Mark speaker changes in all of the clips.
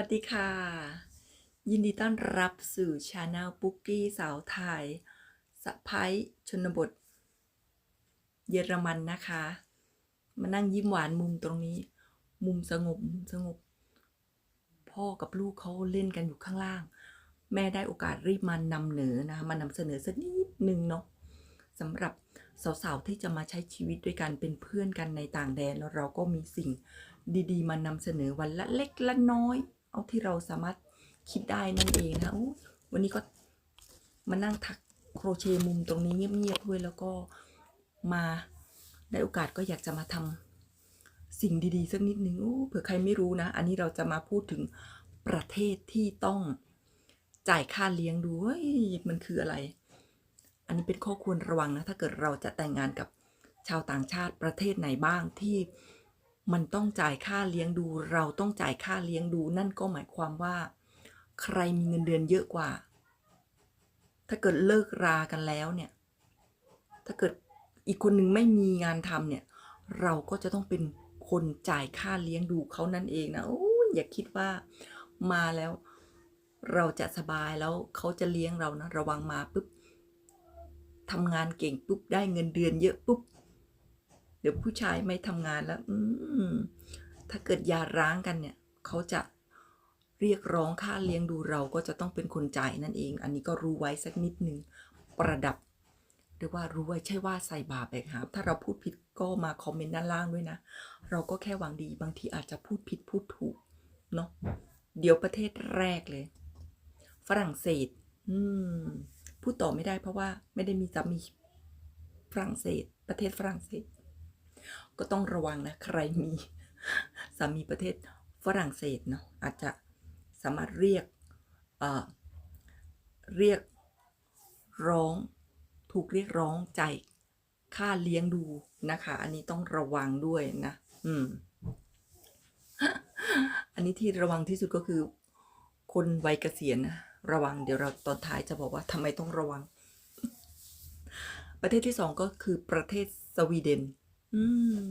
Speaker 1: วัสดีค่ะ ยินดีต้อนรับสู่ชาแนลปุ๊กกี้สาวไทยสะพ้ายชนบท เยอรมันนะคะ มานั่งยิ้มหวานมุมตรงนี้ มุมสงบมุมสงบ พ่อกับลูกเขาเล่นกันอยู่ข้างล่าง แม่ได้โอกาสรีบมานำเหนอนะมานำเสนอสักนิดนึงเนาะสำหรับสาวๆที่จะมาใช้ชีวิตด้วยกันเป็นเพื่อนกันในต่างแดนแล้วเราก็มีสิ่งดีๆ มานำเสนอวันละเล็กละน้อย เอาที่เราสามารถคิดได้นั่นเองนะวันนี้ก็มานั่งถักโครเชต์มุมตรงนี้เงียบๆด้วยแล้วก็มาได้โอกาสก็อยากจะมาทำสิ่งดีๆสักนิดนึงเผื่อใครไม่รู้นะ อันนี้เราจะมาพูดถึงประเทศที่ต้องจ่ายค่าเลี้ยงดูเฮ้ยมันคืออะไร อันนี้เป็นข้อควรระวังนะ ถ้าเกิดเราจะแต่งงานกับชาวต่างชาติประเทศไหนบ้างที่ มันต้องจ่ายค่าเลี้ยงดู เราต้องจ่ายค่าเลี้ยงดู นั่นก็หมายความว่า ใครมีเงินเดือนเยอะกว่า ถ้าเกิดเลิกรากันแล้วเนี่ย ถ้าเกิดอีกคนหนึ่งไม่มีงานทำเนี่ย เราก็จะต้องเป็นคนจ่ายค่าเลี้ยงดูเขานั่นเองนะอ้ยอย่าคิดว่ามาแล้ว เราจะสบายแล้วเขาจะเลี้ยงเรานะ ระวังมาปุ๊บทำงานเก่งปุ๊บได้เงินเดือนเยอะปุ๊บ ดี๋ยวผู้ชายไม่ทำงานแล้ว อืมถ้าเกิดยาร้างกันเนี่ย เขาจะเรียกร้องค่าเลี้ยงดูเราก็จะต้องเป็นคนจ่ายนั่นเอง อันนี้ก็รู้ไว้สักนิดหนึ่งประดับหรือว่ารู้ไว้ใช่ว่าใส่บาปแบกหามถ้าเราพูดผิดก็มาคอมเมนต์ด้านล่างด้วยนะ เราก็แค่หวังดีบางทีอาจจะพูดผิดพูดถูกเนาะเดี๋ยวประเทศแรกเลย ฝรั่งเศส อืม พูดต่อไม่ได้เพราะว่าไม่ได้มีสามีฝรั่งเศส ประเทศฝรั่งเศส ก็ต้องระวังนะ ใครมีสามีประเทศฝรั่งเศสเนาะอาจจะสามารถเรียกเเรียกร้อง ถูกเรียกร้องใจค่าเลี้ยงดูนะคะ อันนี้ต้องระวังด้วยนะ อืม อันนี้ที่ระวังที่สุดก็คือ คนวัยเกษียณนะระวังเดี๋ยวเราตอนท้ายจะบอกว่าทำไมต้องระวัง ประเทศที่สองก็คือประเทศสวีเดน อืม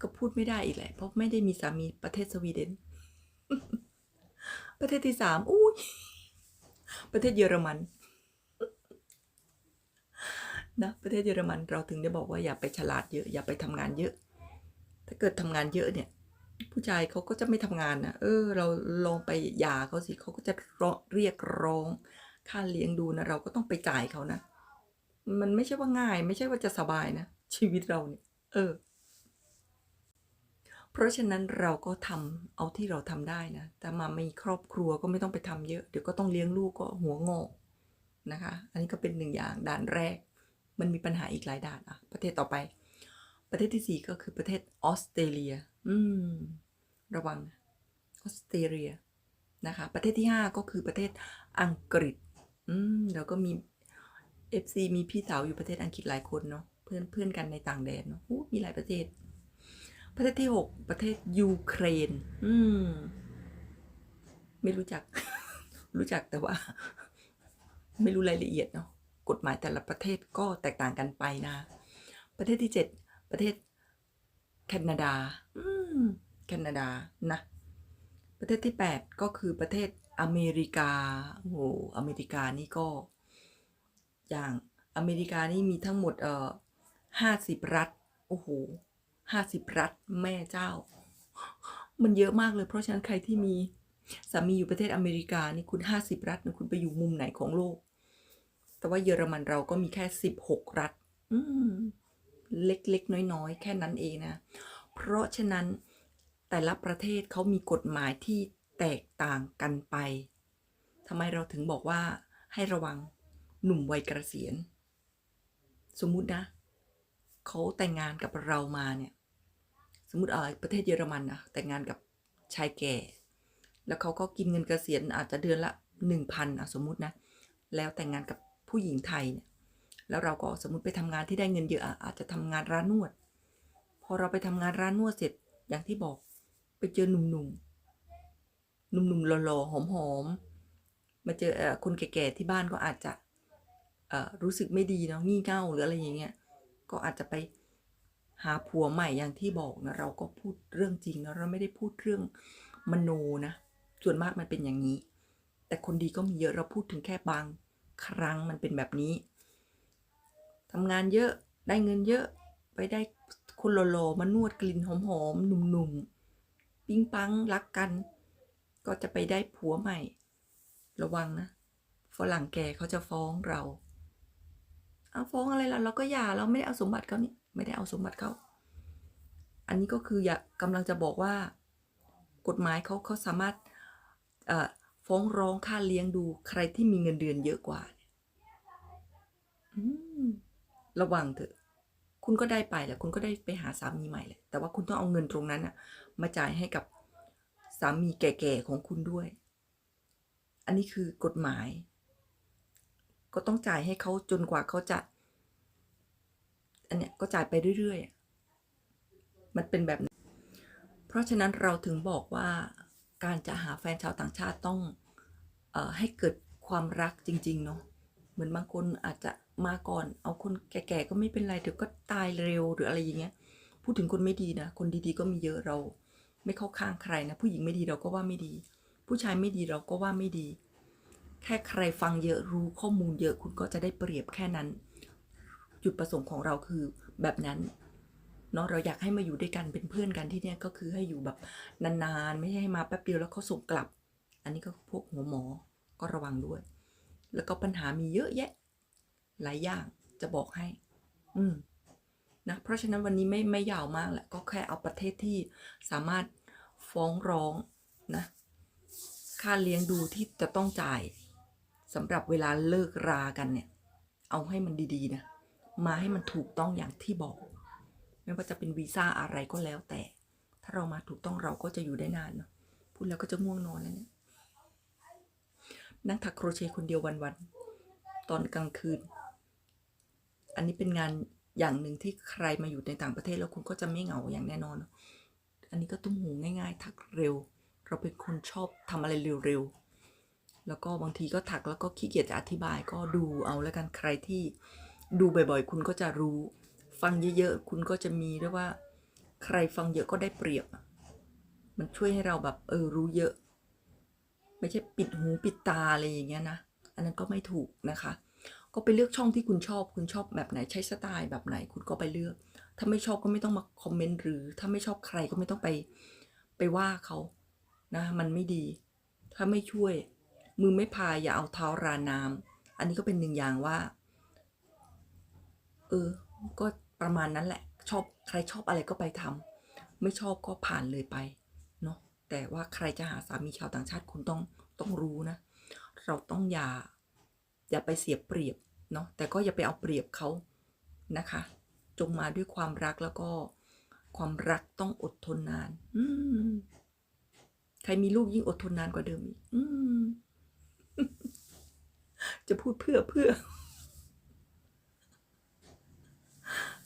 Speaker 1: ก็พูดไม่ได้อีกแหละ เพราะไม่ได้มีสามีประเทศสวีเดน ประเทศที่สามอุ้ยประเทศเยอรมันนะประเทศเยอรมันเราถึงได้บอกว่าอย่าไปฉลาดเยอะ อย่าไปทำงานเยอะ ถ้าเกิดทำงานเยอะเนี่ย ผู้ชายเขาก็จะไม่ทำงานนะเออ เราลองไปหย่าเขาสิเขาก็จะเรียกร้อง ค่าเลี้ยงดูนะเราก็ต้องไปจ่ายเขานะ มันไม่ใช่ว่าง่าย ไม่ใช่ว่าจะสบายนะชีวิตเราเนี่ย เออ เพราะฉะนั้นเราก็ทำเอาที่เราทำได้นะ แต่มามีครอบครัวก็ไม่ต้องไปทำเยอะ เดี๋ยวก็ต้องเลี้ยงลูกก็หัวงอกนะคะ อันนี้ก็เป็นหนึ่งอย่างด่านแรก มันมีปัญหาอีกหลายด่านอะประเทศต่อไป ประเทศที่สี่ก็คือประเทศออสเตรเลีย อืม ระวังออสเตรเลียนะคะ ประเทศที่ห้าก็คือประเทศอังกฤษ อืม แล้วก็มี FC มีพี่สาวอยู่ประเทศอังกฤษหลายคนเนาะ เพื่อนเพื่อนกันในต่างแดนเนาะอู้มีหลายประเทศ ประเทศที่หกประเทศยูเครน อืม ไม่รู้จัก รู้จักแต่ว่า ไม่รู้รายละเอียดเนาะกฎหมายแต่ละประเทศก็แตกต่างกันไปนะ ประเทศที่เจ็ดประเทศแคนาดา อืม แคนาดานะ ประเทศที่แปดก็คือประเทศอเมริกา โอ้โห อเมริกานี่ก็ อย่างอเมริกานี่มีทั้งหมด เอ่อ ห้าสิบรัฐ โอ้โหห้าสิบรัฐแม่เจ้า มันเยอะมากเลย เพราะฉะนั้นใครที่มีสามีอยู่ประเทศอเมริกานี่คุณห้าสิบรัฐนะคุณไปอยู่มุมไหนของโลก แต่ว่าเยอรมันเราก็มีแค่สิบหกรัฐ อืมเล็กๆ น้อยๆ แค่นั้นเองนะ เพราะฉะนั้นแต่ละประเทศเขามีกฎหมายที่แตกต่างกันไปทำไมเราถึงบอกว่าให้ระวังหนุ่มวัยเกษียณ สมมุตินะ เขาแต่งงานกับเรามาเนี่ย สมมติเออประเทศเยอรมันนะแต่งงานกับชายแก่ แล้วเขาก็กินเงินเกษียณอาจจะเดือนละหนึ่งพันอะสมมตินะ แล้วแต่งงานกับผู้หญิงไทยเนี่ยแล้วเราก็สมมติไปทำงานที่ได้เงินเยอะอาจจะทำงานร้านนวด พอเราไปทำงานร้านนวดเสร็จอย่างที่บอกไปเจอหนุ่มๆหนุ่มๆหล่อๆหอมๆมาเจอคนแก่ๆที่บ้านก็อาจจะรู้สึกไม่ดีเนาะงี่เง่าหรืออะไรอย่างเงี้ย ก็อาจจะไปหาผัวใหม่อย่างที่บอกนะเราก็พูดเรื่องจริงนะเราไม่ได้พูดเรื่องมโนนะ ส่วนมากมันเป็นอย่างนี้ แต่คนดีก็มีเยอะเราพูดถึงแค่บางครั้งมันเป็นแบบนี้ทำงานเยอะได้เงินเยอะไปได้คนโลๆมานวดกลิ่นหอมๆหนุ่มๆปิ๊งปังรักกัน ก็จะไปได้ผัวใหม่ ระวังนะฝรั่งแก่เขาจะฟ้องเรา เอาฟ้องอะไรล่ะเราก็หย่าเราไม่ได้เอาสมบัติเขานี่ไม่ได้เอาสมบัติเขาอันนี้ก็คืออยากกำลังจะบอกว่า กฎหมายเขาเขาสามารถฟ้องร้องค่าเลี้ยงดูใครที่มีเงินเดือนเยอะกว่าระวังเถอะ คุณก็ได้ไปแหละคุณก็ได้ไปหาสามีใหม่แหละแต่ว่าคุณต้องเอาเงินตรงนั้นน่ะมาจ่ายให้กับสามีแก่ๆของคุณด้วย อันนี้คือกฎหมาย ก็ต้องจ่ายให้เขาจนกว่าเขาจะ อันเนี้ยก็จ่ายไปเรื่อยๆ มันเป็นแบบนั้นเพราะฉะนั้นเราถึงบอกว่าการจะหาแฟนชาวต่างชาติต้องเออให้เกิดความรักจริง ๆ เนาะเหมือนบางคนอาจจะมาก่อน เอาคนแก่ๆก็ไม่เป็นไรเดี๋ยวก็ตายเร็วหรืออะไรอย่างเงี้ย พูดถึงคนไม่ดีนะ คนดีๆก็มีเยอะเรา ไม่เข้าข้างใครนะ ผู้หญิงไม่ดีเราก็ว่าไม่ดี ผู้ชายไม่ดีเราก็ว่าไม่ดี แค่ใครฟังเยอะรู้ข้อมูลเยอะคุณก็จะได้เปรียบแค่นั้น จุดประสงค์ของเราคือแบบนั้นเนาะเราอยากให้มาอยู่ด้วยกันเป็นเพื่อนกันที่เนี่ยก็คือให้อยู่แบบนานๆ ไม่ใช่ให้มาแป๊บเดียวแล้วเขาส่งกลับ อันนี้ก็พวกหัวหมอก็ระวังด้วย แล้วก็ปัญหามีเยอะแยะ หลายอย่างจะบอกให้ อืมนะเพราะฉะนั้นวันนี้ไม่ไม่ยาวมากแหละก็แค่เอาประเทศที่สามารถฟ้องร้องนะค่าเลี้ยงดูที่จะต้องจ่าย สำหรับเวลาเลิกรากันเนี่ย เอาให้มันดีๆนะ มาให้มันถูกต้องอย่างที่บอก ไม่ว่าจะเป็นวีซ่าอะไรก็แล้วแต่ ถ้าเรามาถูกต้องเราก็จะอยู่ได้นานเนาะพูดแล้วก็จะง่วงนอนแล้วเนี่ยนั่งถักโครเชต์คนเดียววันๆตอนกลางคืน อันนี้เป็นงานอย่างหนึ่งที่ใครมาอยู่ในต่างประเทศแล้วคุณก็จะไม่เหงาอย่างแน่นอนอะอันนี้ก็ตุ้มหูง่าย ๆ ถักเร็ว เราเป็นคนชอบทำอะไรเร็วๆ แล้วก็บางทีก็ถักแล้วก็ขี้เกียจจะอธิบายก็ดูเอาแล้วกันใครที่ดูบ่อยๆ คุณก็จะรู้ ฟังเยอะๆ คุณก็จะมีเรียกว่า ใครฟังเยอะก็ได้เปรียบ มันช่วยให้เราแบบเออรู้เยอะ ไม่ใช่ปิดหูปิดตาอะไรอย่างเงี้ยนะ อันนั้นก็ไม่ถูกนะคะ ก็ไปเลือกช่องที่คุณชอบ คุณชอบแบบไหนใช้สไตล์แบบไหนคุณก็ไปเลือก ถ้าไม่ชอบก็ไม่ต้องมาคอมเมนต์หรือ ถ้าไม่ชอบใครก็ไม่ต้องไปไปว่าเขานะ มันไม่ดี ถ้าไม่ช่วย มือไม่พายอย่าเอาเท้าราน้ำอันนี้ก็เป็นหนึ่งอย่างว่า เออ ก็ประมาณนั้นแหละ ชอบใครชอบอะไรก็ไปทำไม่ชอบก็ผ่านเลยไปเนาะแต่ว่าใครจะหาสามีชาวต่างชาติคุณต้องต้องรู้นะ เราต้องอย่าอย่าไปเสียเปรียบเนาะแต่ก็อย่าไปเอาเปรียบเขานะคะ จงมาด้วยความรักแล้วก็ความรักต้องอดทนนาน อืใครมีลูกยิ่งอดทนนานกว่าเดิมอีกอืม จะพูดเพื่อเพื่อ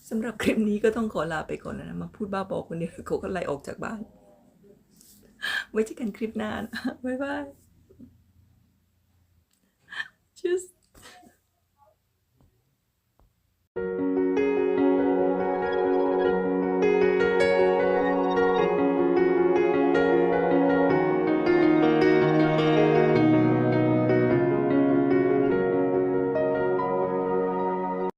Speaker 1: สำหรับคลิปนี้ก็ต้องขอลาไปก่อนนะ มาพูดบ้าบอกคนเดียวเขาก็ไล่ออกจากบ้าน ไว้เจอกันคลิปหน้านะบ๊ายบาย just